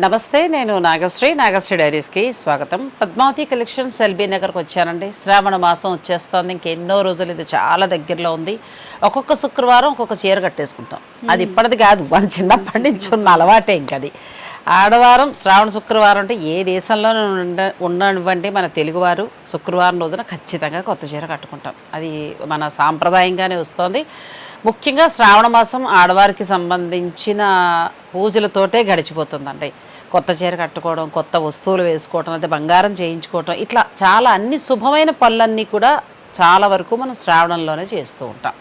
నమస్తే నేను నాగశ్రీ. నాగశ్రీ డైరీస్కి స్వాగతం. పద్మావతి కలెక్షన్స్ ఎల్బీ నగర్కి వచ్చానండి. శ్రావణ మాసం వచ్చేస్తుంది. ఇంకెన్నో రోజులు ఇది చాలా దగ్గరలో ఉంది. ఒక్కొక్క శుక్రవారం ఒక్కొక్క చీర కట్టేసుకుంటాం. అది ఇప్పటిది కాదు. మన చిన్నప్పటి నుంచి ఉన్న అలవాటే ఇంక అది. ఆడవారం శ్రావణ శుక్రవారం అంటే ఏ దేశంలోనూ ఉండ ఉండనివ్వండి మన తెలుగువారు. శుక్రవారం రోజున ఖచ్చితంగా కొత్త చీర కట్టుకుంటాం. అది మన సాంప్రదాయంగానే వస్తుంది. ముఖ్యంగా శ్రావణ మాసం ఆడవారికి సంబంధించిన పూజలతోటే గడిచిపోతుందండి. కొత్త చీర కట్టుకోవడం కొత్త వస్తువులు వేసుకోవడం లేదా బంగారం చేయించుకోవడం ఇట్లా చాలా అన్ని శుభమైన పనులన్నీ కూడా చాలా వరకు మనం శ్రావణంలోనే చేస్తూ ఉంటాం.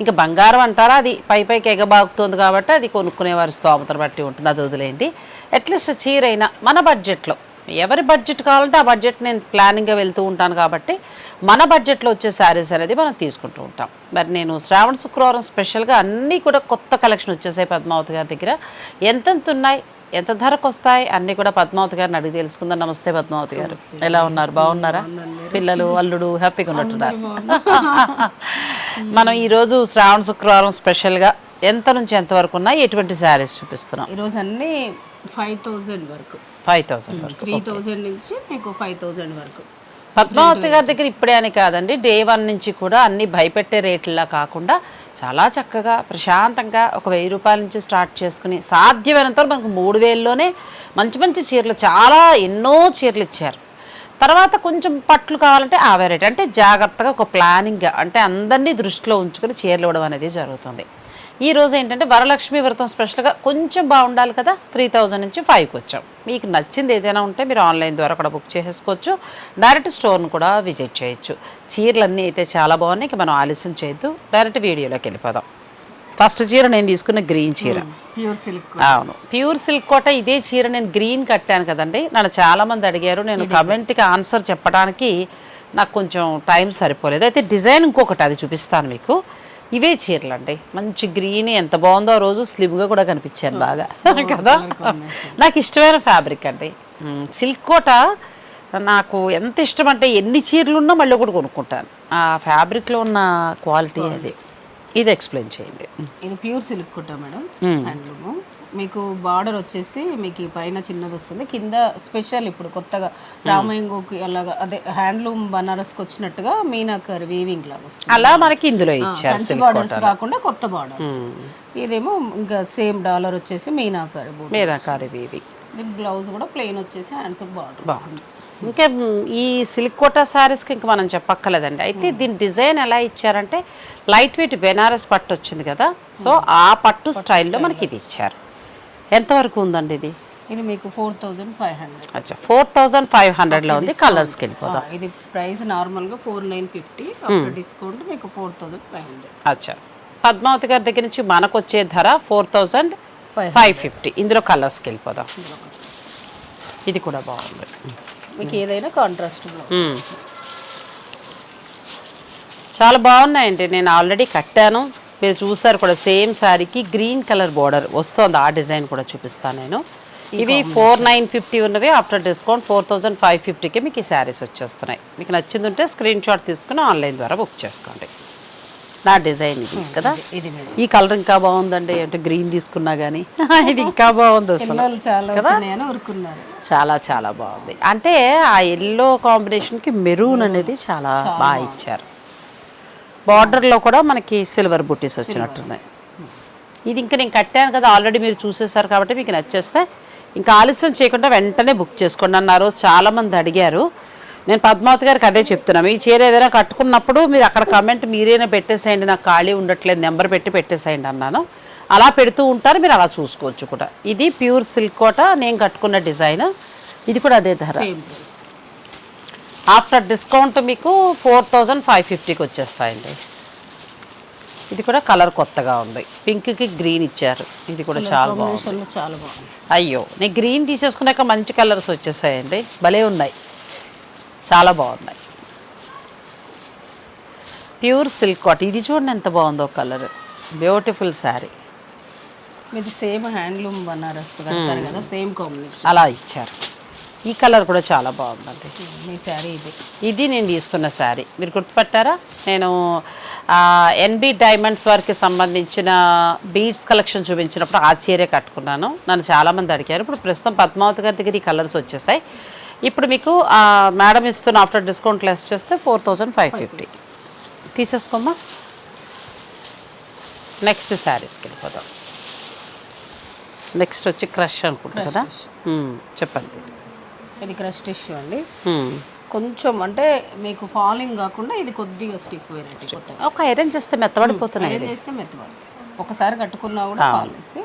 ఇంకా బంగారం అంటారా? అది పై పైకి ఎగబాగుతుంది కాబట్టి అది కొనుక్కునే వారి స్తోమతను బట్టి ఉంటుంది. అది వదిలేండి అట్లీస్ట్ చీర అయినా మన బడ్జెట్లో ఎవరి బడ్జెట్ కావాలంటే ఆ బడ్జెట్ నేను ప్లానింగ్గా వెళ్తూ ఉంటాను కాబట్టి మన బడ్జెట్లో వచ్చే శారీస్ అనేది మనం తీసుకుంటూ ఉంటాం. మరి నేను శ్రావణ శుక్రవారం స్పెషల్గా అన్నీ కూడా కొత్త కలెక్షన్ వచ్చేసాయి పద్మావతి గారి దగ్గర. ఎంతెంత ఉన్నాయి? ఎంత ధరకు వస్తాయి అన్నీ కూడా పద్మావతి గారిని అడిగి తెలుసుకుందాం. నమస్తే పద్మావతి గారు. ఎలా ఉన్నారు? బాగున్నారా? పిల్లలు అల్లుడు హ్యాపీగా ఉన్నట్టున్నారు. మనం ఈరోజు శ్రావణ శుక్రవారం స్పెషల్గా ఎంత నుంచి ఎంత వరకు ఉన్నాయి ఎటువంటి శారీస్ చూపిస్తున్నాం? ఈరోజు అన్ని ఫైవ్ థౌజండ్ వరకు. ఫైవ్ థౌసండ్ వరకు. త్రీ థౌజండ్ నుంచి మీకు ఫైవ్ థౌజండ్ వరకు. పద్మావతి గారి దగ్గర ఇప్పుడే అని కాదండి. డే వన్ నుంచి కూడా అన్ని భయపెట్టే రేట్లా కాకుండా చాలా చక్కగా ప్రశాంతంగా ఒక వెయ్యి రూపాయల నుంచి స్టార్ట్ చేసుకుని సాధ్యమైనంత వరకు మనకు మూడు వేల్లోనే మంచి మంచి చీరలు చాలా ఎన్నో చీరలు ఇచ్చారు. తర్వాత కొంచెం పట్లు కావాలంటే ఆ వెరైటీ అంటే జాగ్రత్తగా ఒక ప్లానింగ్గా అంటే అందరినీ దృష్టిలో ఉంచుకొని చీరలు ఇవ్వడం అనేది జరుగుతుంది. ఈ రోజు ఏంటంటే వరలక్ష్మి వ్రతం స్పెషల్గా కొంచెం బాగుండాలి కదా త్రీ థౌజండ్ నుంచి ఫైవ్కి వచ్చాం. మీకు నచ్చింది ఏదైనా ఉంటే మీరు ఆన్లైన్ ద్వారా కూడా బుక్ చేసేసుకోవచ్చు డైరెక్ట్ స్టోర్ను కూడా విజిట్ చేయొచ్చు. చీరలు అన్నీ అయితే చాలా బాగున్నాయి. ఇక మనం ఆలస్యం చేయొద్దు. డైరెక్ట్ వీడియోలోకి వెళ్ళిపోదాం. ఫస్ట్ చీర నేను తీసుకున్న గ్రీన్ చీర. ప్యూర్ సిల్క్ అవును. ప్యూర్ సిల్క్ కోట ఇదే చీర నేను గ్రీన్ కట్టాను కదండి. నన్ను చాలా మంది అడిగారు. నేను కమెంట్కి ఆన్సర్ చెప్పడానికి నాకు కొంచెం టైం సరిపోలేదు. అయితే డిజైన్ ఇంకొకటి అది చూపిస్తాను మీకు. ఇవే చీరలు అండి మంచి గ్రీన్ ఎంత బాగుందో ఆ రోజు స్లిమ్గా కూడా కనిపించాను బాగా. కదా? నాకు ఇష్టమైన ఫ్యాబ్రిక్ అండి. సిల్క్ కోట నాకు ఎంత ఇష్టం అంటే ఎన్ని చీరలు ఉన్నా మళ్ళీ కూడా కొనుక్కుంటాను. ఆ ఫ్యాబ్రిక్లో ఉన్న క్వాలిటీ అది. ఇది ఎక్స్ప్లెయిన్ చేయండి. ఇది ప్యూర్ సిల్క్ కుట్ట మేడం. మీకు బార్డర్ వచ్చేసి మీకు ఈ పైన చిన్నది వస్తుంది. కింద స్పెషల్ ఇప్పుడు కొత్తగా రామయంగోకి అలాగా అదే హ్యాండ్లూమ్ బనారస్కి వచ్చినట్టుగా మీనాకర్ వీవింగ్ లాగా వస్తుంది. అలా మనకి ఇందులో ఇచ్చారు బార్డర్స్ కాకుండా కొత్త బార్డర్స్ ఇదేమో ఇంకా సేమ్ డాలర్ వచ్చేసి మీనాకర్ బోర్డర్ మీరాకారి వీవి ఇది బ్లౌజ్ కూడా ప్లెయిన్ వచ్చేసి హ్యాండ్స్ బార్డర్ ఇంకా ఈ సిల్క్ కోటా శారీస్కి ఇంక మనం చెప్పక్కర్లేదండి. అయితే దీని డిజైన్ ఎలా ఇచ్చారంటే లైట్ వెయిట్ బెనారస్ పట్టు వచ్చింది కదా. సో ఆ పట్టు స్టైల్లో మనకి ఇది ఇచ్చారు. ఎంతవరకు ఉందండి ఇది? ఇది మీకు ఫోర్ థౌజండ్ ఫైవ్ హండ్రెడ్ అచ్చా ఫోర్ థౌజండ్ ఫైవ్ హండ్రెడ్లో ఉంది. కలర్స్కి వెళ్ళిపోదాం. ఇది ప్రైస్ నార్మల్గా ఫోర్ నైన్ ఫిఫ్టీ డిస్కౌంట్ మీకు ఫోర్ థౌజండ్ ఫైవ్ హండ్రెడ్ అచ్చా. పద్మావతి గారి దగ్గర నుంచి మనకు వచ్చే ధర ఫోర్ థౌజండ్ ఫైవ్ ఫిఫ్టీ ఇందులో కలర్స్కి వెళ్ళిపోదాం. ఇది కూడా బాగుంది. మీకు ఏదైనా కాంట్రాస్ట్ మ్మ్. చాలా బాగున్నాయండి. నేను ఆల్రెడీ కట్టాను. మీరు చూసారు కూడా సేమ్ శారీకి గ్రీన్ కలర్ బార్డర్ వస్తుంది. ఆ డిజైన్ కూడా చూపిస్తాను నేను. ఇవి ఫోర్ నైన్ ఫిఫ్టీ ఉన్నవి. After discount four thousand five ఫిఫ్టీకి మీకు ఈ శారీస్ వచ్చేస్తున్నాయి. మీకు నచ్చింది ఉంటే స్క్రీన్ షాట్ తీసుకుని ఆన్లైన్ ద్వారా బుక్ చేసుకోండి. నా డిజైన్ ఇది కదా? ఇది ఈ కలర్ ఇంకా బాగుందండి. అంటే గ్రీన్ తీసుకున్నా కానీ ఇది ఇంకా బాగుంది అసలు. చాలా చాలా బాగుంది. అంటే ఆ ఎల్లో కాంబినేషన్కి మెరూన్ అనేది చాలా బాగా ఇచ్చారు. బార్డర్లో కూడా మనకి సిల్వర్ బుట్టీస్ వచ్చినట్టున్నాయి. ఇది ఇంకా నేను కట్టాను కదా ఆల్రెడీ మీరు చూసేసారు కాబట్టి మీకు నచ్చేస్తే. ఇంకా ఆలస్యం చేయకుండా వెంటనే బుక్ చేసుకోండి అన్నారు. చాలామంది అడిగారు. నేను పద్మావతి గారికి అదే చెప్తున్నాను. ఈ చీర ఏదైనా కట్టుకున్నప్పుడు మీరు అక్కడ కమెంట్ మీరైనా పెట్టేసేయండి నాకు ఖాళీ ఉండట్లేదు నెంబర్ పెట్టి పెట్టేసేయండి అన్నాను. అలా పెడుతూ ఉంటారు మీరు అలా చూసుకోవచ్చు కూడా. ఇది ప్యూర్ సిల్క్ కోట నేను కట్టుకున్న డిజైన్. ఇది కూడా అదే ధర. ఆఫ్టర్ డిస్కౌంట్ మీకు ఫోర్ థౌజండ్ ఫైవ్ ఫిఫ్టీకి వచ్చేస్తాయండి. ఇది కూడా కలర్ కొత్తగా ఉంది. పింక్కి గ్రీన్ ఇచ్చారు. ఇది కూడా చాలా బాగుంది. చాలా బాగుంది. అయ్యో నేను గ్రీన్ తీసేసుకున్నాక మంచి కలర్స్ వచ్చేసాయండి. భలే ఉన్నాయి. చాలా బాగున్నాయి. ప్యూర్ సిల్క్ కాట్. ఇది చూడండి ఎంత బాగుందో కలర్. బ్యూటిఫుల్ శారీ. ఇది సేమ్ హ్యాండ్లూమ్ బనారస్ కదా సేమ్ కాంబినేషన్. అలా ఇచ్చారు. ఈ కలర్ కూడా చాలా బాగుందండి. మీ శారీ ఇది. ఇది నేను తీసుకున్న శారీ. మీరు గుర్తుపట్టారా? నేను ఎన్బి డైమండ్స్ వారికి సంబంధించిన బీడ్స్ కలెక్షన్ చూపించినప్పుడు ఆ చీరే కట్టుకున్నాను. నన్ను చాలామంది అడిగారు. ఇప్పుడు ప్రస్తుతం పద్మావతి గారి దగ్గర ఈ కలర్స్ వచ్చేసాయి. ఇప్పుడు మీకు మేడం ఇస్తున్న ఆఫ్టర్ డిస్కౌంట్ లెస్ చేస్తే ఫోర్ థౌజండ్ ఫైవ్ ఫిఫ్టీ. తీసేసుకోమ్మా. నెక్స్ట్ శారీస్కి వెళ్ళిపోదాం. నెక్స్ట్ వచ్చి క్రష్ అనుకుంటా కదా? చెప్పండి. ఇది క్రష్ టిష్యూ అండి. కొంచెం అంటే మీకు ఫాలింగ్ కాకుండా ఇది కొద్దిగా స్టిఫ్ వెరైటీ ఒక ఐరన్ చేస్తే మెత్తబడిపోతున్నాయి ఐరన్ చేస్తే మెత్తబడి ఒకసారి కట్టుకున్నా కూడా పాలిసి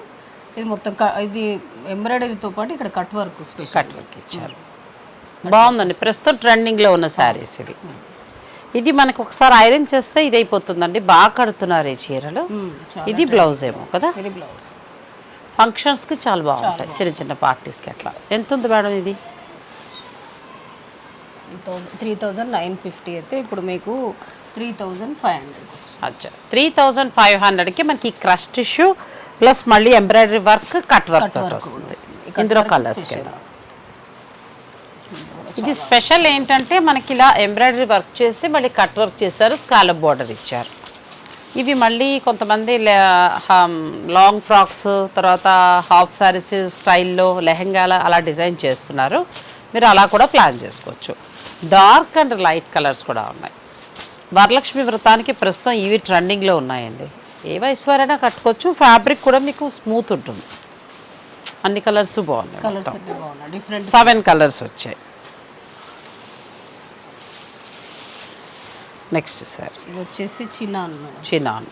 ఇది మొత్తం ఇది ఎంబ్రాయిడరీతో పాటు ఇక్కడ cut work special. Cut work ఇచ్చారు. బాగుందండి. ప్రస్తుతం ట్రెండింగ్లో ఉన్న శారీస్ ఇవి. ఇది మనకు ఒకసారి ఐరన్ చేస్తే ఇది అయిపోతుందండి బాగా కడుతున్నారు ఈ చీరలు. ఇది బ్లౌజ్ ఏమో కదా? ఇది బ్లౌజ్. ఫంక్షన్స్కి చాలా బాగుంటాయి. చిన్న చిన్న పార్టీస్కి అట్లా. ఎంత ఉంది మేడం ఇది? Thousand three thousand nine fifty అయితే ఇప్పుడు మీకు త్రీ థౌజండ్ ఫైవ్ హండ్రెడ్ అచ్చా. త్రీ థౌజండ్ ఫైవ్ హండ్రెడ్కి మనకి క్రష్ టిష్యూ ప్లస్ మళ్ళీ ఎంబ్రాయిడరీ వర్క్ కట్ వర్క్ వస్తుంది. ఇందులో కలర్స్ కింద. ఇది స్పెషల్ ఏంటంటే మనకి ఇలా ఎంబ్రాయిడరీ వర్క్ చేసి మళ్ళీ కట్ వర్క్ చేశారు స్కాలప్ బార్డర్ ఇచ్చారు. ఇవి మళ్ళీ కొంతమంది లాంగ్ ఫ్రాక్స్ తర్వాత హాఫ్ సారీస్ స్టైల్లో లెహంగాల అలా డిజైన్ చేస్తున్నారు. మీరు అలా కూడా ప్లాన్ చేసుకోవచ్చు. డార్క్ అండ్ లైట్ కలర్స్ కూడా ఉన్నాయి. వరలక్ష్మి వ్రతానికి ప్రస్తుతం ఇవి ట్రెండింగ్లో ఉన్నాయండి. ఏ వయసు వారైనా కట్టుకోవచ్చు. ఫ్యాబ్రిక్ కూడా మీకు స్మూత్ ఉంటుంది. అన్ని కలర్స్ బాగున్నాయి కలర్స్ అన్ని బాగున్నాయి. డిఫరెంట్ సెవెన్ కలర్స్ వచ్చాయి. Next sir. ఇది వచ్చేసి చిన్న. చినాన్.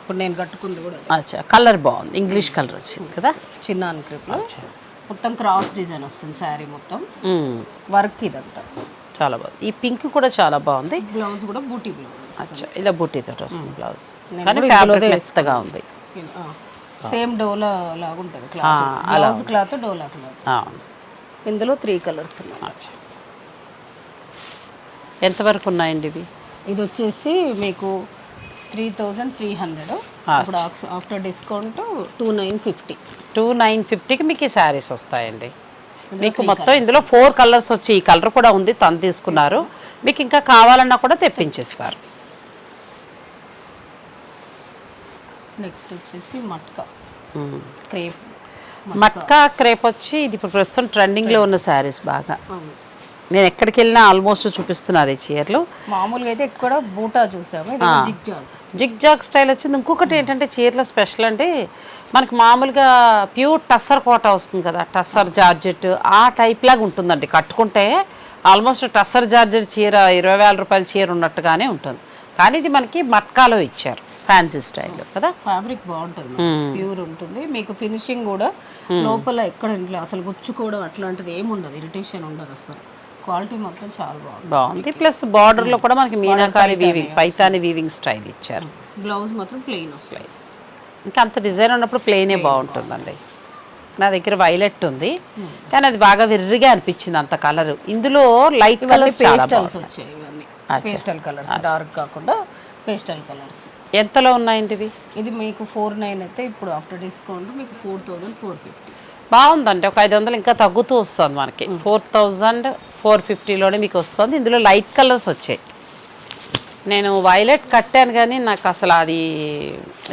ఇప్పుడు నేను కట్టుకుంది కూడా. అచ్చా కలర్ బాగుంది. ఇంగ్లీష్ కలర్ వచ్చింది కదా? చిన్న క్రిప్లో. మొత్తం క్రాస్ డిజైన్ వస్తుంది శారీ మొత్తం. వర్క్ ఇదంతా. చాలా బాగుంది. ఈ పింక్ కూడా చాలా బాగుంది. బ్లౌజ్ కూడా బూటీ బ్లౌజ్ అచ్చా ఇలా బుట్టితో వస్తుంది బ్లౌజ్ నేను కానీ ఫ్యాబ్రిక్ మెత్తగా ఉంది. సేమ్ డోలా లాగా ఉంటుంది cloth blouse cloth dola cloth ఇందులో త్రీ కలర్స్ ఉన్నాయి. అచ్చా. ఎంతవరకు ఉన్నాయండి ఇవి? ఇది వచ్చేసి మీకు త్రీ థౌజండ్ త్రీ హండ్రెడ్ ఇప్పుడు after discount two nine fifty two nine ఫిఫ్టీకి మీకు ఈ శారీస్ వస్తాయండి. మీకు మొత్తం ఇందులో ఫోర్ కలర్స్ వచ్చి ఈ కలర్ కూడా ఉంది తను తీసుకున్నారు. మీకు ఇంకా కావాలన్నా కూడా తెప్పించేస్తారు. నెక్స్ట్ వచ్చేసి మట్కా. క్రేప్. మట్కా క్రేప్ వచ్చి ఇది ఇప్పుడు ప్రస్తుతం ట్రెండింగ్లో ఉన్న శారీస్ బాగా. నేను ఎక్కడికి వెళ్ళినా ఆల్మోస్ట్ చూపిస్తున్నారు ఈ చీరలు. మామూలుగా అయితే ఇక్కడ బూటా చూసాము ఇది జిగ్ జిగ్. జాగ్ స్టైల్ వచ్చింది. ఇంకొకటి ఏంటంటే చీరల స్పెషల్ అంటే మనకి మామూలుగా ప్యూర్ టస్సర్ కోట వస్తుంది కదా టస్సర్ జార్జెట్ ఆ టైప్ లాగా ఉంటుందండి. కట్టుకుంటే ఆల్మోస్ట్ టస్సర్ జార్జెట్ చీర ఇరవై వేల రూపాయల చీర ఉన్నట్టుగానే ఉంటుంది. కానీ ఇది మనకి మట్కాలో ఇచ్చారు ఫ్యాన్సీ స్టైల్లో కదా. ఫ్యాబ్రిక్ బాగుంటుంది ప్యూర్ ఉంటుంది. మీకు ఫినిషింగ్ కూడా లోపల ఎక్కడ ఇంట్లో అసలు గుచ్చుకోవడం అట్లాంటిది ఏమి ఉండదు ఇరిటేషన్ ఉండదు అసలు. క్వాలిటీ మాత్రం చాలా బాగుంది. బాగుంది. ప్లస్ బార్డర్లో కూడా మనకి meenakari weaving Paithani weaving style ఇచ్చారు. బ్లౌజ్ మాత్రం ప్లెయిన్ వస్తుంది. ఇంకా అంత డిజైన్ ఉన్నప్పుడు ప్లెయినే బాగుంటుందండి. నా దగ్గర వైలెట్ ఉంది. కానీ అది బాగా విర్రిగా అనిపించింది అంత కలర్ ఇందులో లైట్ కలర్స్ పేస్టల్స్ వచ్చాయి ఇవన్నీ. పేస్టల్ కలర్స్ డార్క్ కాకుండా పేస్టల్ కలర్స్ ఎంతలో ఉన్నాయండి ఇది మీకు ఫోర్ నైన్ అయితే ఇప్పుడు ఆఫ్టర్ డిస్కౌంట్ మీకు ఫోర్ థౌజండ్ ఫోర్ ఫిఫ్టీ బాగుందండి. ఒక ఐదు వందలు ఇంకా తగ్గుతూ వస్తుంది మనకి. ఫోర్ థౌజండ్ ఫోర్ ఫిఫ్టీలోనే మీకు వస్తుంది. ఇందులో లైట్ కలర్స్ వచ్చాయి. నేను వైలెట్ కట్టాను కానీ నాకు అసలు అది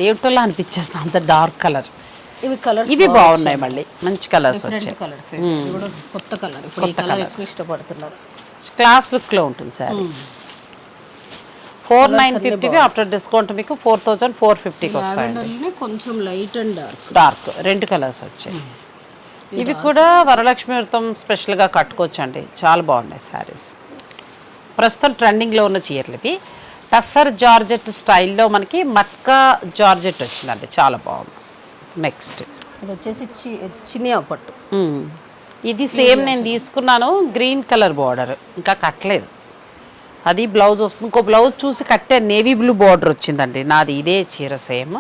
ఏమిటోలా అనిపించేస్తుంది అంత డార్క్ కలర్. ఇవి కలర్ ఇవి బాగున్నాయి మళ్ళీ. మంచి కలర్స్ వచ్చాయి. కలర్స్. కొత్త కలర్. ఇప్పుడు ఈ కలర్ ఎక్కువ ఇష్టపడుతున్నారు. క్లాస్ లుక్లో ఉంటుంది sir. Four nine fifty after discount మీకు ఫోర్ థౌజండ్ ఫోర్ ఫిఫ్టీకి వస్తాయి కొంచెం లైట్ అండ్ డార్క్ డార్క్. రెండు కలర్స్ వచ్చాయి. ఇవి కూడా వరలక్ష్మి వ్రతం స్పెషల్గా కట్టుకోవచ్చు అండి చాలా బాగున్నాయి శారీస్ ప్రస్తుతం ట్రెండింగ్లో ఉన్న చీరలు ఇవి టస్సర్ జార్జెట్ స్టైల్లో మనకి మట్కా జార్జెట్ వచ్చిందండి. చాలా బాగుంది. నెక్స్ట్ ఇది వచ్చేసి చినియా పట్టు. ఇది సేమ్ నేను తీసుకున్నాను. గ్రీన్ కలర్ బార్డర్ ఇంకా కట్టలేదు. అది బ్లౌజ్ వస్తుంది. ఇంకో బ్లౌజ్ చూసి కట్టే నేవీ బ్లూ బార్డర్ వచ్చిందండి. నాది ఇదే చీర సేమ్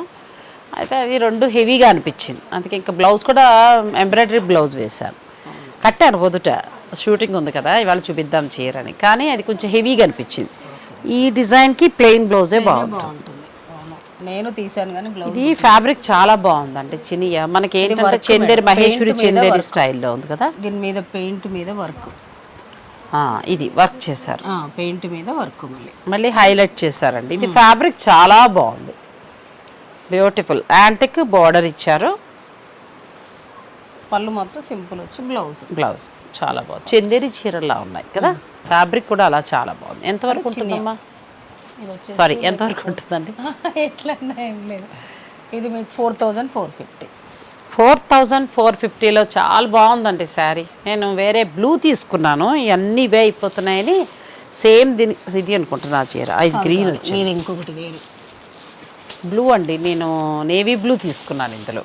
అయితే అది రెండు హెవీగా అనిపించింది. అందుకే ఇంకా బ్లౌజ్ కూడా ఎంబ్రాయిడరీ బ్లౌజ్ వేశాను కట్టాను పొదుట షూటింగ్ ఉంది కదా ఇవాళ చూపిద్దాం చీరని. కానీ అది కొంచెం హెవీగా అనిపించింది. ఈ డిజైన్కి ప్లెయిన్ బ్లౌజే బాగుంటుంది. నేను తీసాను కానీ బ్లౌజ్ ఇది ఫ్యాబ్రిక్ చాలా బాగుందండి చినియా. మనకి ఏంటంటే చందేరి మహేశ్వరి చందేరి స్టైల్లో ఉంది కదా? దీని మీద పెయింట్ మీద వర్క్. ఇది వర్క్ చేశారు. పెయింట్ మీద వర్క్ మళ్ళీ. మళ్ళీ హైలైట్ చేశారండి. ఇది ఫ్యాబ్రిక్ చాలా బాగుంది. బ్యూటిఫుల్. యాంటిక్ బార్డర్ ఇచ్చారు. పళ్ళు మాత్రం సింపుల్ వచ్చి బ్లౌజ్. బ్లౌజ్. చాలా బాగుంది. చందేరి చీరలా ఉన్నాయి కదా? ఫ్యాబ్రిక్ కూడా అలా చాలా బాగుంది. ఎంతవరకు ఉంటుందమ్మా? సారీ ఎంతవరకు ఉంటుందండి? ఎట్లా ఏం లేదు. ఇది మీకు four thousand four fifty four thousand four ఫిఫ్టీలో చాలా బాగుందండి శారీ. నేను వేరే బ్లూ తీసుకున్నాను. ఇవన్నీ ఇవే అయిపోతున్నాయని సేమ్ దీని ఇది అనుకుంటున్నా ఆ చీర. అది గ్రీన్ వచ్చి ఇంకొకటి వేరు. బ్లూ అండి. నేను నేవీ బ్లూ తీసుకున్నాను ఇందులో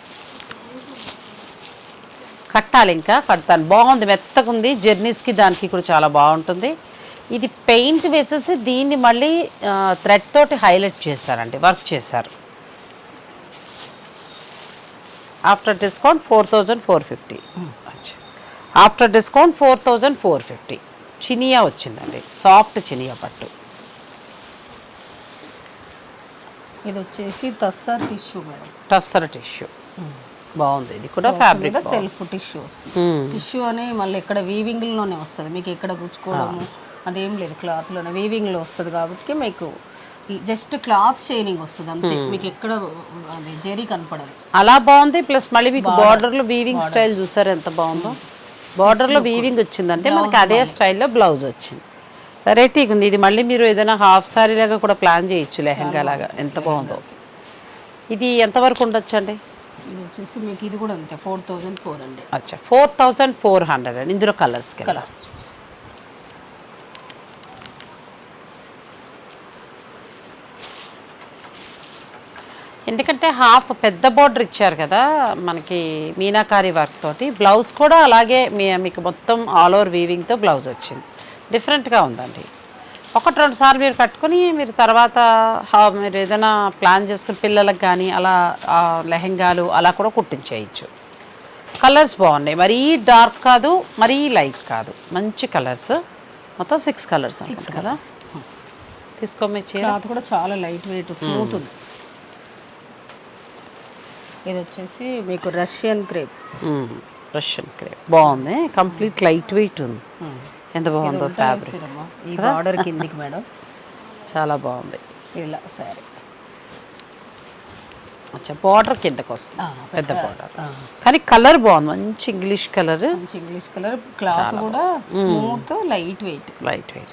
కట్టాలి ఇంకా కడతాను. బాగుంది మెత్తగుంది జర్నీస్కి దానికి కూడా చాలా బాగుంటుంది. ఇది పెయింట్ వేసేసి దీన్ని మళ్ళీ థ్రెడ్ తోటి హైలైట్ చేశారండి. వర్క్ చేశారు. After discount four thousand four fifty. After discount four thousand four fifty. Chiniya వచ్చిందండి. సాఫ్ట్ చినియా పట్టు. ఇది వచ్చేసి tussar tissue madam. Tussar tissue. బాగుంది. ఇది కూడా ఫ్యాబ్రిక్ సెల్ఫ్ టిష్యూ వస్తుంది. టిష్యూ అని మళ్ళీ ఇక్కడ వీవింగ్లోనే వస్తుంది. మీకు ఎక్కడ గుచ్చుకోవడము అదేం లేదు క్లాత్లోనే. వీవింగ్లో వస్తుంది కాబట్టి మీకు జస్ట్ క్లాత్ షైనింగ్ వస్తుంది అంతే. మీకు ఎక్కడ అది జరీ కనపడదు. అలా బాగుంది. ప్లస్ మళ్ళీ మీకు బార్డర్లో వీవింగ్ స్టైల్ చూసారు ఎంత బాగుందో? బార్డర్లో వీవింగ్ వచ్చిందంటే మనకి అదే స్టైల్లో బ్లౌజ్ వచ్చింది. వెరైటీగా ఉంది ఇది మళ్ళీ మీరు ఏదైనా హాఫ్ సారీ లాగా కూడా ప్లాన్ చేయొచ్చు లెహంగా లాగా. ఎంత బాగుందో. ఇది ఎంతవరకు ఉండొచ్చు అండి ఇది వచ్చేసి మీకు ఇది కూడా అంతే ఫోర్ థౌజండ్ ఫోర్ హండ్రెడ్. అచ్చా ఫోర్ థౌజండ్ ఫోర్ హండ్రెడ్ అండి. ఇందులో కలర్స్ కలర్స్ ఎందుకంటే హాఫ్ పెద్ద బార్డర్ ఇచ్చారు కదా మనకి మీనాకారి వర్క్ తోటి. బ్లౌజ్ కూడా అలాగే మీ మీకు మొత్తం ఆల్ ఓవర్ వీవింగ్తో బ్లౌజ్ వచ్చింది. డిఫరెంట్గా ఉందండి. ఒకటి రెండు సార్లు మీరు కట్టుకుని మీరు తర్వాత మీరు ఏదైనా ప్లాన్ చేసుకుని పిల్లలకు కానీ అలా లెహెంగాలు అలా కూడా కుట్టించేయచ్చు. కలర్స్ బాగున్నాయి. మరీ డార్క్ కాదు మరీ లైట్ కాదు. మంచి కలర్స్. మొత్తం సిక్స్ కలర్స్ అనుకుంటా కదా? తీసుకోమే చీర. కూడా చాలా లైట్ వెయిట్ స్మూత్ ఉంది. ఇది వచ్చేసి మీకు రష్యన్ క్రేప్. Russian crepe. బాగుంది. కంప్లీట్ లైట్ వెయిట్ ఉంది. ఎంత బాగుందో ఫ్యాబ్రిక్ ఈ బార్డర్ కిందికి మేడం. చాలా బాగుంది. ఇలా సారీ. అచ్చా బార్డర్ కిందకు వస్తుంది పెద్ద బార్డర్ కానీ కలర్ బాగుంది. మంచి ఇంగ్లీష్ కలర్ మంచి ఇంగ్లీష్ కలర్ క్లాత్ కూడా smooth light weight light weight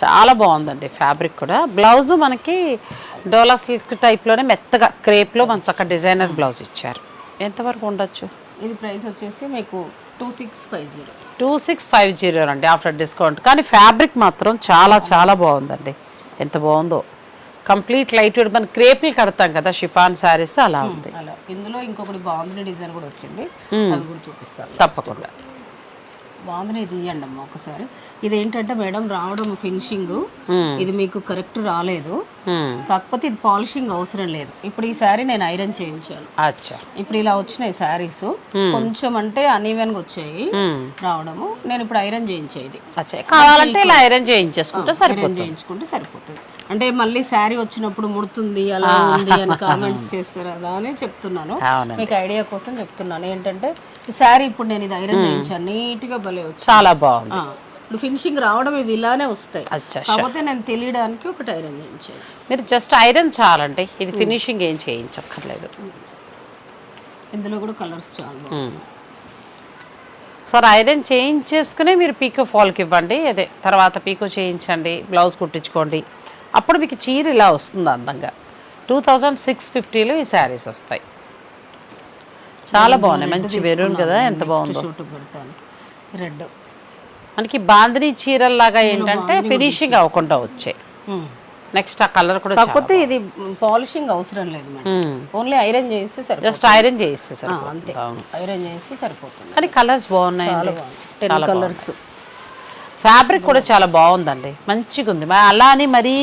చాలా బాగుందండి ఫ్యాబ్రిక్ కూడా. బ్లౌజ్ మనకి డోలా సిల్క్ టైప్లోనే మెత్తగా క్రేప్లో మన చక్క డిజైనర్ బ్లౌజ్ ఇచ్చారు. ఎంతవరకు ఉండొచ్చు? ఇది ప్రైస్ వచ్చేసి మీకు two six five zero two six five zero అండి ఆఫ్టర్ డిస్కౌంట్ కానీ ఫ్యాబ్రిక్ మాత్రం చాలా చాలా బాగుందండి. ఎంత బాగుందో. కంప్లీట్ లైట్ వెయిట్ మన క్రేపులు కడతాం కదా షిఫాన్ శారీస్ అలా ఉంది. అలా. ఇందులో ఇంకొకటి బాగుంది డిజైన్ కూడా వచ్చింది. అది కూడా చూపిస్తాను. తప్పకుండా. బాగుంది ఇది ఇవ్వండి అమ్మ ఒకసారి. ఇది ఏంటంటే మేడం రావడం ఫినిషింగ్. ఇది మీకు కరెక్ట్ రాలేదు. కాకపోతే ఇది పాలిషింగ్ అవసరం లేదు. ఇప్పుడు ఈ శారీ నేను ఐరన్ చేయించాను. అచ్చా. ఇప్పుడు ఇలా వచ్చినాయి శారీస్. కొంచెం అంటే అన్ఈవెన్గా వచ్చాయి. రావడము. నేను ఇప్పుడు ఐరన్ చేయించేది. అచ్చా. కావాలంటే ఇలా ఐరన్ చేయించేసుకుంటే ఐరన్ చేయించుకుంటే సరిపోతుంది. అంటే మళ్ళీ శారీ వచ్చినప్పుడు ముడుతుంది అలా ఉంది అని కామెంట్స్ చేస్తారు కదా అని చెప్తున్నాను. మీకు ఐడియా కోసం చెప్తున్నాను. ఏంటంటే ఈ శారీ ఇప్పుడు నేను ఇది ఐరన్ చేయించాను. నీట్గా భలే వచ్చింది. చాలా బాగుంది. ఇప్పుడు ఫినిషింగ్ రావడం ఇవి ఇలానే వస్తాయి. అచ్చా కాకపోతే నేను తెలియడానికి ఒకటి ఐరన్ చేయించాను మీరు జస్ట్ ఐరన్ చాలండి. ఇది ఫినిషింగ్ ఏం చేయించక్కర్లేదు. ఇందులో కూడా కలర్స్ చాలా. ఒకసారి ఐరన్ చేయించేసుకునే మీరు పీకో ఫాల్కి ఇవ్వండి. అదే తర్వాత పీకో చేయించండి బ్లౌజ్ కుట్టించుకోండి. అప్పుడు మీకు చీర ఇలా వస్తుంది అందంగా. టూ థౌజండ్ సిక్స్ ఫిఫ్టీలో ఈ శారీస్ వస్తాయి. చాలా బాగున్నాయి. మంచి మెరూన్ కదా ఎంత బాగుందో. రెడ్ మనకి బాందిని చీరల్లాగా ఏంటంటే ఫినిషింగ్ అవ్వకుండా వచ్చాయి. నెక్స్ట్ ఆ కలర్ కూడా కాకపోతే ఇది పాలిషింగ్ అవసరం లేదు ఓన్లీ ఐరన్ చేస్తే సరిపోతుంది. జస్ట్ ఐరన్ చేయిస్తే ఆ, సరిపోతుంది. అంతే. ఐరన్ చేస్తే సరిపోతుంది. కానీ కలర్స్ చాలా కలర్స్ ఫ్యాబ్రిక్ కూడా చాలా బాగుందండి. మంచిగా ఉంది అలా అని మరీ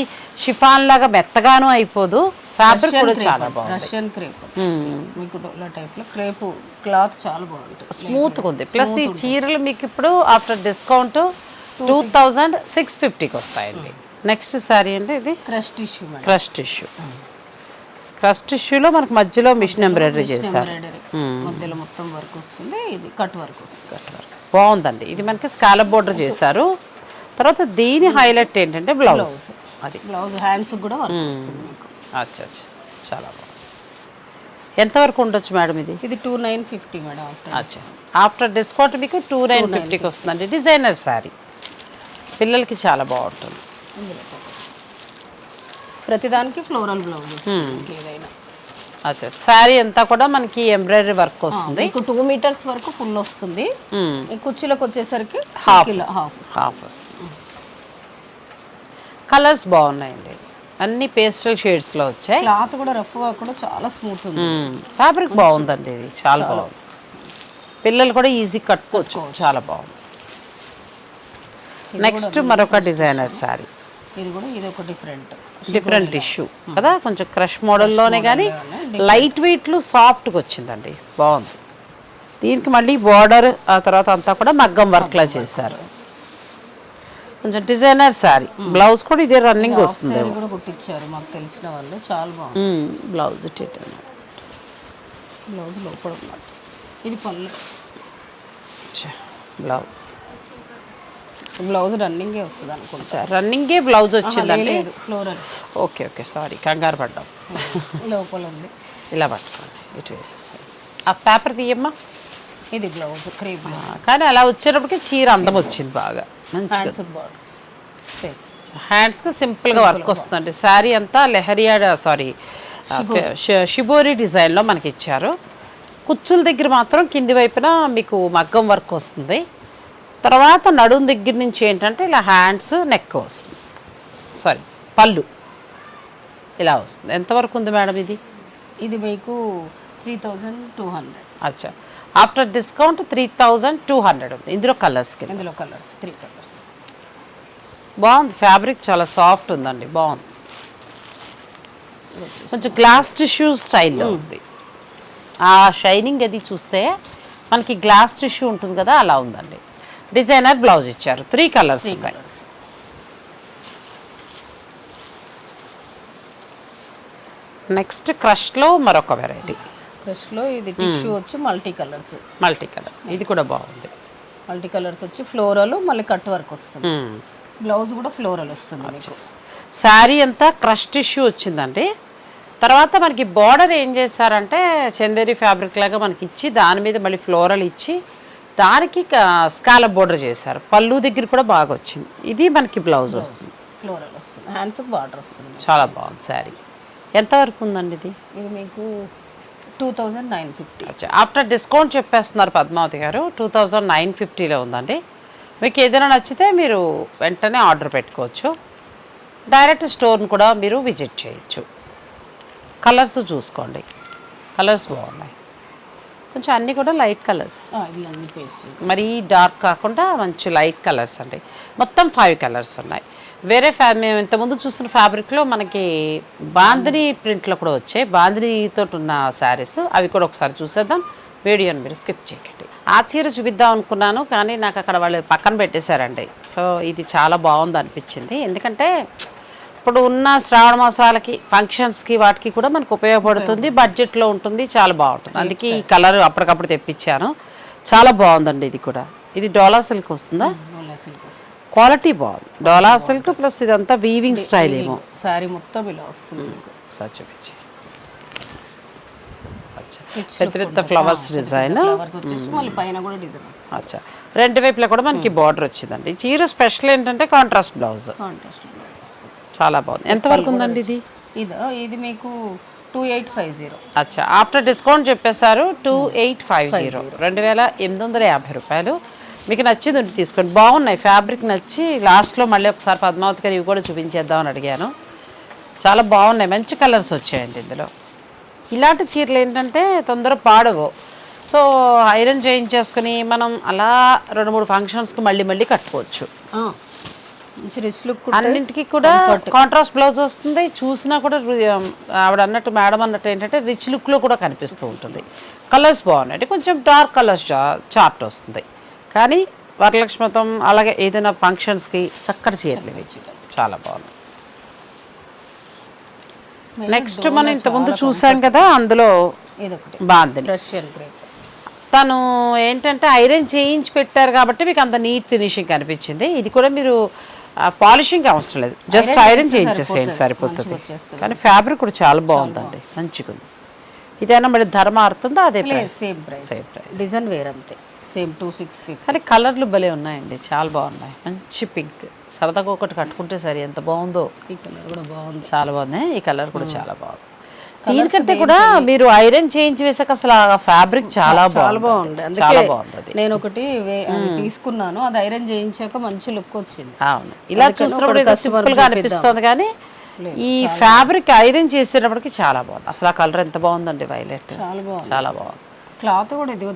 షిఫాన్ లాగా మెత్తగాను అయిపోదు. ఫ్యాబ్రిక్ కూడా చాలా బాగుంది. రష్యన్ క్రేప్ మీకు ఇలా టైప్లో క్రేప్ క్లాత్ చాలా బాగుంటుంది. స్మూత్గా ఉంది. ప్లస్ ఈ చీరలు మీకు ఇప్పుడు after discount two thousand six ఫిఫ్టీకి వస్తాయండి. నెక్స్ట్ శారీ అంటే ఇది? Crush tissue madam. Crush tissue first టిష్యూలో మనకు మధ్యలో మిషన్ ఎంబ్రాయిడరీ చేశారు. ఎంబ్రాయిడరీ మధ్యలో మొత్తం వర్క్ వస్తుంది. ఇది కట్ వర్క్ వస్తుంది. బాగుందండి. ఇది మనకి స్కాలప్ బోర్డర్ చేశారు. తర్వాత దీని హైలైట్ ఏంటంటే బ్లౌజ్ అది. బ్లౌజ్ హ్యాండ్స్ కూడా వర్క్ వస్తుంది మీకు. అచ్చా అచ్చా. చాలా బాగుంది. ఎంతవరకు ఉండొచ్చు మేడం ఇది? ఇది two nine fifty madam after అచ్చా. ఆఫ్టర్ డిస్కౌంట్ మీకు టూ నైన్ ఫిఫ్టీకి వస్తుందండి. డిజైనర్ శారీ. పిల్లలకి చాలా బాగుంటుంది. ప్రతిదానికి ఫ్లోరల్ బ్లౌజ్ ఏదైనా అచ్చా శారీ అంతా కూడా మనకి ఎంబ్రాయిడరీ వర్క్ వస్తుంది. మీకు టూ మీటర్స్ వరకు ఫుల్ వస్తుంది. కుర్చీలకు వచ్చేసరికి హాఫ్. హాఫ్ వస్తుంది. కలర్స్ బాగున్నాయండి. అన్ని పేస్టల్ షేడ్స్లో వచ్చాయి. క్లాత్ కూడా రఫ్గా కూడా చాలా స్మూత్ ఉంది. ఫ్యాబ్రిక్ బాగుందండి ఇది. చాలా బాగుంది. పిల్లలు కూడా ఈజీ కట్టుకోవచ్చు. చాలా బాగుంది. నెక్స్ట్ మరొక డిజైనర్ శారీ. ఇది కూడా ఇది ఒక డిఫరెంట్. డిఫరెంట్ ఇష్యూ కదా? కొంచెం క్రష్ మోడల్లోనే కానీ లైట్ వెయిట్లు సాఫ్ట్గా వచ్చిందండి. బాగుంది. దీనికి మళ్ళీ బార్డర్ ఆ తర్వాత అంతా కూడా మగ్గం వర్క్లా చేశారు. కొంచెం డిజైనర్ శారీ బ్లౌజ్ కూడా ఇదే రన్నింగ్ వస్తుంది. కూడా కుట్టించారు. మాకు తెలిసిన వాళ్ళు చాలా బాగుంది. బ్లౌజ్ బ్లౌజ్ లోపల ఇది పళ్ళు. బ్లౌజ్. బ్లౌజ్ రన్నింగే వస్తుంది అనుకుంటా. రన్నింగే బ్లౌజ్ వచ్చిందండి? ఫ్లోరల్ ఓకే ఓకే సారీ కంగారు పడ్డాం. లోపల ఉంది. ఇలా పట్టుకోండి ఇటు వేసేసాయి ఆ పేపర్ తీయమ్మా. ఇది బ్లౌజ్ క్రీమ్ కానీ అలా వచ్చేటప్పటికి చీర అందం వచ్చింది బాగా. మంచిగా. హ్యాండ్స్కి సింపుల్గా వర్క్ వస్తుందండి. శారీ అంతా లెహరియా సారీ షిబోరి డిజైన్లో మనకి ఇచ్చారు. కుచ్చుల దగ్గర మాత్రం కింది వైపున మీకు మగ్గం వర్క్ వస్తుంది. తర్వాత నడుం దగ్గర నుంచి ఏంటంటే ఇలా హ్యాండ్స్ నెక్ వస్తుంది. సారీ పళ్ళు. ఇలా వస్తుంది. ఎంతవరకు ఉంది మేడం ఇది? ఇది మీకు త్రీ థౌజండ్ టూ హండ్రెడ్ అచ్చా. After discount three thousand two hundred ఉంది. ఇందులో కలర్స్కి ఇందులో కలర్స్ త్రీ కలర్స్ బాగుంది. ఫ్యాబ్రిక్ చాలా సాఫ్ట్ ఉందండి. బాగుంది. కొంచెం గ్లాస్ టిష్యూ స్టైల్లో ఉంది. ఆ షైనింగ్ అది చూస్తే మనకి గ్లాస్ టిష్యూ ఉంటుంది కదా అలా ఉందండి. డిజైనర్ బ్లౌజ్ ఇచ్చారు. త్రీ కలర్స్ ఉన్నాయి. కలర్స్ నెక్స్ట్ క్రష్లో మరొక వెరైటీ లో ఇది టిష్యూ వచ్చి మల్టీ కలర్స్. Multi colour. ఇది కూడా బాగుంది. మల్టీ కలర్స్ వచ్చి ఫ్లోరల్ మళ్ళీ కట్ వర్క్ వస్తుంది. బ్లౌజ్ కూడా ఫ్లోరల్ వస్తుంది మీకు. శారీ అంతా క్రష్ టిష్యూ వచ్చిందండి. తర్వాత మనకి బార్డర్ ఏం చేశారంటే చందేరి ఫ్యాబ్రిక్ లాగా మనకి ఇచ్చి దాని మీద మళ్ళీ ఫ్లోరల్ ఇచ్చి దానికి స్కాలప్ బోర్డర్ చేశారు. పళ్ళు దగ్గర కూడా బాగా వచ్చింది. ఇది మనకి బ్లౌజ్ వస్తుంది. ఫ్లోరల్ వస్తుంది. హ్యాండ్స్ బార్డర్ వస్తుంది. చాలా బాగుంది శారీ. ఎంతవరకు ఉందండి ఇది? ఇది మీకు టూ థౌజండ్ నైన్ ఫిఫ్టీ. అచ్చా. ఆఫ్టర్ డిస్కౌంట్ చెప్పేస్తున్నారు పద్మావతి గారు. టూ థౌజండ్ నైన్ ఫిఫ్టీలో ఉందండి. మీకు ఏదైనా నచ్చితే మీరు వెంటనే ఆర్డర్ పెట్టుకోవచ్చు. డైరెక్ట్ స్టోర్ని కూడా మీరు విజిట్ చేయొచ్చు. కలర్స్ చూసుకోండి. కలర్స్ బాగున్నాయి. కొంచెం అన్నీ కూడా లైట్ కలర్స్. మరీ డార్క్ కాకుండా మంచి లైట్ కలర్స్ అండి. మొత్తం ఫైవ్ కలర్స్ ఉన్నాయి. వేరే ఫ్యా మేము ఇంతకుముందు చూసిన ఫ్యాబ్రిక్లో మనకి బాందిని ప్రింట్లో కూడా వచ్చాయి. బాందినితో ఉన్న శారీస్ అవి కూడా ఒకసారి చూసేద్దాం. వీడియోని మీరు స్కిప్ చేయకండి. ఆ చీర చూపిద్దాం అనుకున్నాను కానీ నాకు అక్కడ వాళ్ళు పక్కన పెట్టేశారండి. సో ఇది చాలా బాగుంది అనిపించింది. ఎందుకంటే ఇప్పుడు ఉన్న శ్రావణ మాసాలకి ఫంక్షన్స్కి వాటికి కూడా మనకు ఉపయోగపడుతుంది. బడ్జెట్లో ఉంటుంది చాలా బాగుంటుంది. అందుకే ఈ కలర్ అప్పటికప్పుడు తెప్పించాను. చాలా బాగుందండి ఇది కూడా. ఇది డోలా సిల్క్ వస్తుందా? క్వాలిటీ బాగుంది. డోలా సిల్క్ ప్లస్ ఇదంతా వీవింగ్ స్టైల్ ఏమో. శారీ మొత్తం ఇలా వస్తుంది సార్ చూపించి. అచ్చా. పెద్ద పెద్ద ఫ్లవర్స్ డిజైన్ కూడా డిజైన్ అచ్చా. రెండు వైపులా కూడా మనకి బార్డర్ వచ్చిందండి. ఈ చీర స్పెషల్ ఏంటంటే కాంట్రాస్ట్ బ్లౌజ్ కాంట్రాస్ట్ చాలా బాగుంది. ఎంతవరకు ఉందండి ఇది? ఇది ఇది మీకు టూ ఎయిట్ ఫైవ్ జీరో అచ్చా ఆఫ్టర్ డిస్కౌంట్ చెప్పేశారు టూ ఎయిట్ ఫైవ్ జీరో రెండు వేల ఎనిమిది వందల యాభై రూపాయలు. మీకు నచ్చింది ఉంటే తీసుకోండి. బాగున్నాయి ఫ్యాబ్రిక్ నచ్చి లాస్ట్లో మళ్ళీ ఒకసారి పద్మావతి గారు ఇవి కూడా చూపించేద్దామని అడిగాను. చాలా బాగున్నాయి మంచి కలర్స్ వచ్చాయండి ఇందులో. ఇలాంటి చీరలు ఏంటంటే తొందర పాడవు. సో ఐరన్ చేయించేసుకుని మనం అలా రెండు మూడు ఫంక్షన్స్కి మళ్ళీ మళ్ళీ కట్టుకోవచ్చు. మంచి రిచ్ లుక్ అన్నింటికి కూడా కాంట్రాస్ట్ బ్లౌజ్ వస్తుంది. చూసినా కూడా ఆవిడ అన్నట్టు మేడం అన్నట్టు ఏంటంటే రిచ్ లుక్లో కూడా కనిపిస్తూ ఉంటుంది. కలర్స్ బాగున్నాయి అంటే కొంచెం డార్క్ కలర్స్ చార్ట్ వస్తుంది. కానీ వరలక్ష్మతం అలాగే ఏదైనా ఫంక్షన్స్కి చక్కటి చీరలు ఇవి చాలా బాగుంది నెక్స్ట్ మనం ఇంతకుముందు చూసాం కదా అందులో బాగుంది. తను ఏంటంటే ఐరన్ చేయించి పెట్టారు కాబట్టి మీకు అంత నీట్ ఫినిషింగ్ కనిపించింది. ఇది కూడా మీరు పాలిషింగ్ అవసరం లేదు. జస్ట్ ఐరన్ చేయించేసేయండి సరిపోతుంది. కానీ ఫ్యాబ్రిక్ కూడా చాలా బాగుందండి. మంచిగా ఉంది ఇదైనా మరి ధర మారుతుందా? అదే same price same price design wear అంతే. సేమ్ టూ సిక్స్ ఫిఫ్టీ కానీ కలర్లు భలే ఉన్నాయండి. చాలా బాగున్నాయి. మంచి పింక్. సరదాగా ఒకటి కట్టుకుంటే సరే ఎంత బాగుందో. ఈ కలర్ కూడా బాగుంది. చాలా బాగుంది. ఈ కలర్ కూడా చాలా బాగుంది. దీనికంటే కూడా మీరు ఐరన్ చేయించి వేసాక అసలు ఆ ఫ్యాబ్రిక్ చాలా చాలా బాగుంది. అందుకే నేను ఒకటి తీసుకున్నాను. అది ఐరన్ చేయించాక మంచి లుక్ వచ్చింది. అవును. ఇలా చూసినప్పుడు సింపుల్గా అనిపిస్తుంది కానీ ఈ ఫ్యాబ్రిక్ ఐరన్ చేసేటప్పటికి చాలా బాగుంది. అసలు ఆ కలర్ ఎంత బాగుందండి వైలెట్. చాలా బాగుంది. చాలా బాగుంది. క్లాత్ కూడా ఇదిగో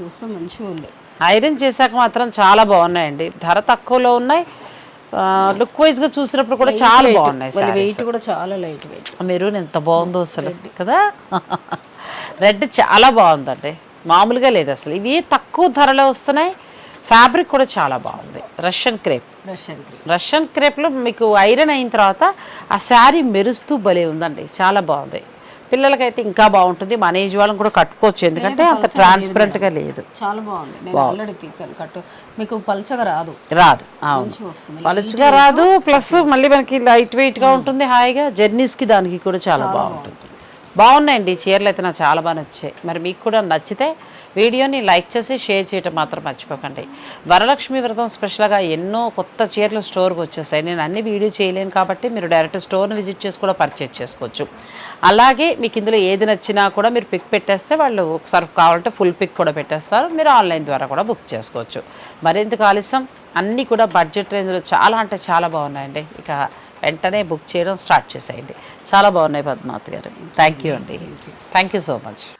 చూస్తే మంచిగా ఉంది ఐరన్ చేశాక మాత్రం చాలా బాగున్నాయండి. ధర తక్కువలో ఉన్నాయి. లుక్ వైజ్గా చూసినప్పుడు కూడా చాలా బాగున్నాయి sarees. వెయిట్ కూడా చాలా లైట్ వెయిట్ మెరూన్ ఎంత బాగుందో అసలు కదా? రెడ్ చాలా బాగుందండి. మామూలుగా లేదు అసలు. ఇవి తక్కువ ధరలో వస్తున్నాయి. ఫ్యాబ్రిక్ కూడా చాలా బాగుంది. రష్యన్ క్రేప్ రష్యన్ రష్యన్ క్రేప్లో మీకు ఐరన్ అయిన తర్వాత ఆ శారీ మెరుస్తూ భలే ఉందండి. చాలా బాగుంది. పిల్లలకైతే ఇంకా బాగుంటుంది. మన ఏజ్ వాళ్ళని కూడా కట్టుకోవచ్చు. ఎందుకంటే అంత ట్రాన్స్పరెంట్గా లేదు చాలా బాగుంది. నేను ఆల్రెడీ తీసాను కట్టు. మీకు పల్చగా రాదు. రాదు. పలుచుగా రాదు. ప్లస్ మళ్ళీ మనకి లైట్ వెయిట్గా ఉంటుంది. హాయిగా జర్నీస్కి దానికి కూడా చాలా బాగుంటుంది. బాగున్నాయండి. ఈ చీరలు అయితే నాకు చాలా బాగా నచ్చాయి. మరి మీకు కూడా నచ్చితే వీడియోని లైక్ చేసి షేర్ చేయటం మాత్రం మర్చిపోకండి. వరలక్ష్మి వ్రతం స్పెషల్గా ఎన్నో కొత్త చీరలు స్టోర్కి వచ్చేసాయి. నేను అన్ని వీడియో చేయలేను కాబట్టి మీరు డైరెక్ట్ స్టోర్ని విజిట్ చేసి కూడా పర్చేజ్ చేసుకోవచ్చు. అలాగే మీకు ఇందులో ఏది నచ్చినా కూడా మీరు పిక్ పెట్టేస్తే వాళ్ళు ఒకసారి కావాలంటే ఫుల్ పిక్ కూడా పెట్టేస్తారు. మీరు ఆన్లైన్ ద్వారా కూడా బుక్ చేసుకోవచ్చు. మరింత ఆలస్యం? అన్నీ కూడా బడ్జెట్ రేంజ్లో చాలా అంటే చాలా బాగున్నాయండి. ఇక వెంటనే బుక్ చేయడం స్టార్ట్ చేసేయండి. చాలా బాగున్నాయి పద్మావతి గారు. థ్యాంక్ యూ అండి. Thank you so much